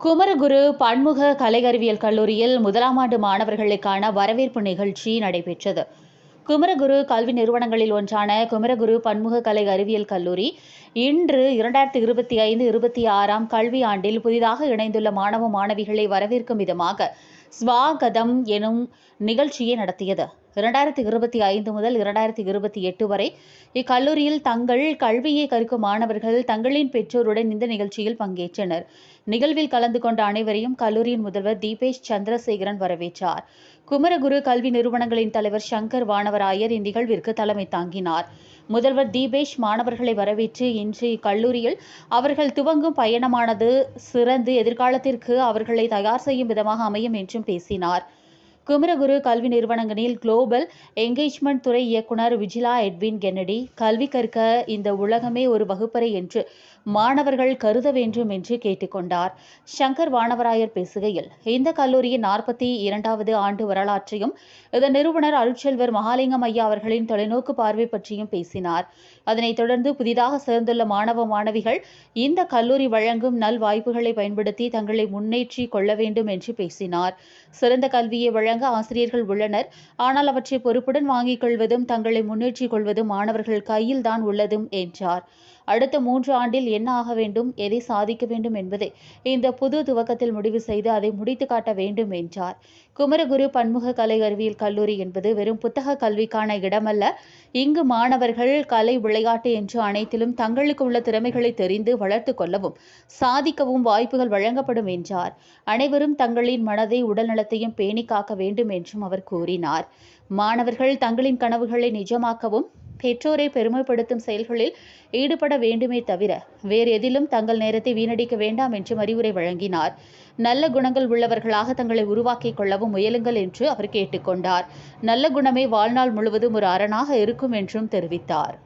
குமரகுரு பன்முக கலை அறிவியல் கல்லூரியில் முதலாம் ஆண்டு மாணவர்களுக்கான வரவேற்பு நிகழ்ச்சி நடைபெற்றது. குமரகுரு கல்வி நிறுவனங்களில் ஒன்றான குமரகுரு பன்முக கலை அறிவியல் கல்லூரி இன்று இரண்டாயிரத்தி இருபத்தி ஐந்து இருபத்தி ஆறாம் கல்வி ஆண்டில் புதிதாக இணைந்துள்ள மாணவ மாணவிகளை வரவேற்கும் விதமாக ஸ்வாகதம் எனும் நிகழ்ச்சியை நடத்தியது. இரண்டாயிரத்தி இருபத்தி ஐந்து முதல் இரண்டாயிரத்தி இருபத்தி எட்டு வரை இக்கல்லூரியில் தங்கள் கல்வியை கற்கும் மாணவர்கள் தங்களின் பெற்றோருடன் இந்த நிகழ்ச்சியில் பங்கேற்றனர். நிகழ்வில் கலந்து கொண்ட அனைவரையும் கல்லூரியின் முதல்வர் தீபேஷ் சந்திரசேகரன் வரவேற்றார். குமரகுரு கல்வி நிறுவனங்களின் தலைவர் சங்கர் வானவராயர் இந்நிகழ்விற்கு தலைமை தாங்கினார். முதல்வர் தீபேஷ் மாணவர்களை வரவேற்று இன்று இக்கல்லூரியில் அவர்கள் துவங்கும் பயணமானது சிறந்து எதிர்காலத்திற்கு அவர்களை தயார் செய்யும் விதமாக அமையும் என்றும் பேசினார். குமரகுரு கல்வி நிறுவனங்களில் குளோபல் என்கேஜ்மெண்ட் துறை இயக்குனர் விஜிலா எட்வின் கென்னடி கல்வி கற்க இந்த உலகமே ஒரு வகுப்பறை என்று மாணவர்கள் கருத வேண்டும் என்று கேட்டுக்கொண்டார். சங்கர் வானவராயர் பேசுகையில் இந்த கல்லூரியின் நாற்பத்தி இரண்டாவது ஆண்டு வரலாற்றையும் இதன் நிறுவனர் அருட்செல்வர் மகாலிங்கம் ஐயா அவர்களின் தொலைநோக்கு பார்வை பற்றியும் பேசினார். அதனைத் தொடர்ந்து புதிதாக சேர்ந்துள்ள மாணவ மாணவிகள் இந்த கல்லூரி வழங்கும் நல் வாய்ப்புகளை பயன்படுத்தி தங்களை முன்னேற்றி கொள்ள வேண்டும் என்று பேசினார். சிறந்த கல்வியை வழங்க ஆசிரியர்கள் உள்ளனர். ஆனால் அவற்றை பொறுப்புடன் வாங்கிக் கொள்வதும் தங்களை முன்னேற்றிக் கொள்வதும் மாணவர்கள் கையில்தான் உள்ளதும் என்றார். அடுத்த மூன்று ஆண்டில் என்ன ஆக வேண்டும் எதை சாதிக்க வேண்டும் என்பதை இந்த புது துவக்கத்தில் முடிவு செய்து அதை முடித்து காட்ட வேண்டும் என்றார். குமரகுரு பன்முக கலை அறிவியல் கல்லூரி என்பது வெறும் புத்தக கல்விக்கான இடமல்ல. இங்கு மாணவர்கள் கலை விளையாட்டு என்று அனைத்திலும் தங்களுக்கு உள்ள திறமைகளை தெரிந்து வளர்த்து கொள்ளவும் சாதிக்கவும் வாய்ப்புகள் வழங்கப்படும் என்றார். அனைவரும் தங்களின் மனதை உடல் நலத்தையும் பேணி காக்க வேண்டும் என்றும் அவர் கூறினார். மாணவர்கள் தங்களின் கனவுகளை நிஜமாக்கவும் பெற்றோரை பெருமைப்படுத்தும் செயல்களில் ஈடுபட வேண்டுமே தவிர வேறு எதிலும் தங்கள் நேரத்தை வீணடிக்க வேண்டாம் என்று அறிவுரை வழங்கினார். நல்ல குணங்கள் உள்ளவர்களாக தங்களை உருவாக்கிக் கொள்ளவும் முயலுங்கள் என்று அவர் கேட்டுக்கொண்டார். நல்ல குணமே வாழ்நாள் முழுவதும் ஒரு அரணாக இருக்கும் என்றும் தெரிவித்தார்.